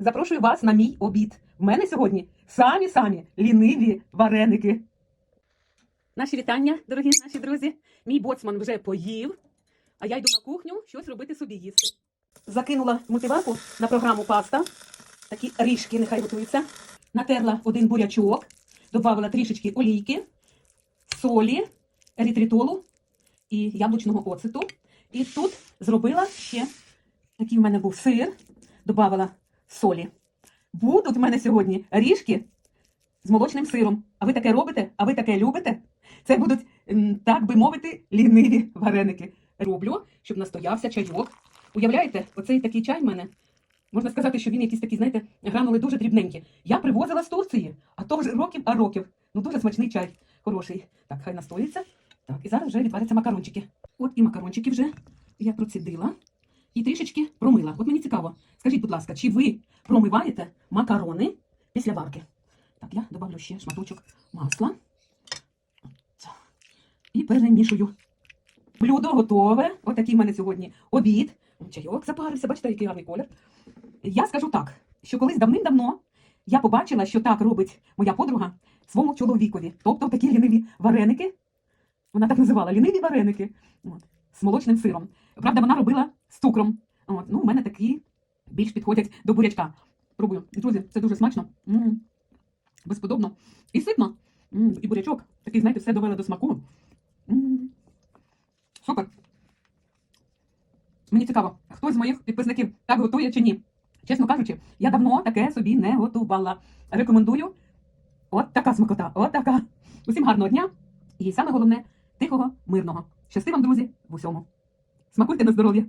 запрошую вас на мій обід. В мене сьогодні самі-самі ліниві вареники. Наші вітання, дорогі наші друзі. Мій боцман вже поїв, а я йду на кухню щось робити собі їсти. Закинула мультиварку на програму паста. Такі ріжки нехай готуються. Натерла один бурячок, додавала трішечки олійки, солі, ерітритолу і яблучного оцету. І тут зробила ще такий в мене був сир, додавала солі. Будуть в мене сьогодні ріжки з молочним сиром. А ви таке робите? А ви таке любите? Це будуть, так би мовити, ліниві вареники. Роблю, щоб настоявся чайок. Уявляєте, оцей такий чай в мене. Можна сказати, що він якийсь такий, знаєте, гранули дуже дрібненькі. Я привозила з Турції, а то вже років, а років. Ну дуже смачний чай, хороший. Так, хай настоїться. Так, і зараз вже відваряться макарончики. От і макарончики вже я процідила і трішечки промила. От мені цікаво, скажіть, будь ласка, чи ви промиваєте макарони після варки? Так, я добавлю ще шматочок масла. І перемішую. Блюдо готове. Ось такий в мене сьогодні обід. Чайок запарився, бачите, який гарний колір. Я скажу так, що колись давним-давно я побачила, що так робить моя подруга своєму чоловікові. Тобто такі ліниві вареники. Вона так називала ліниві вареники от, з молочним сиром. Правда, вона робила з цукром. От, ну, у мене такі більш підходять до бурячка. Пробую. Друзі, це дуже смачно. м Безподобно. І ситно. м І бурячок. Такий, знаєте, все довели до смаку. м Супер. Мені цікаво, хто з моїх підписників так готує чи ні. Чесно кажучи, я давно таке собі не готувала. Рекомендую. От така смакота, от така. Усім гарного дня. І саме головне тихого, мирного. Щасти вам, друзі, в усьому. Смакуйте на здоров'я.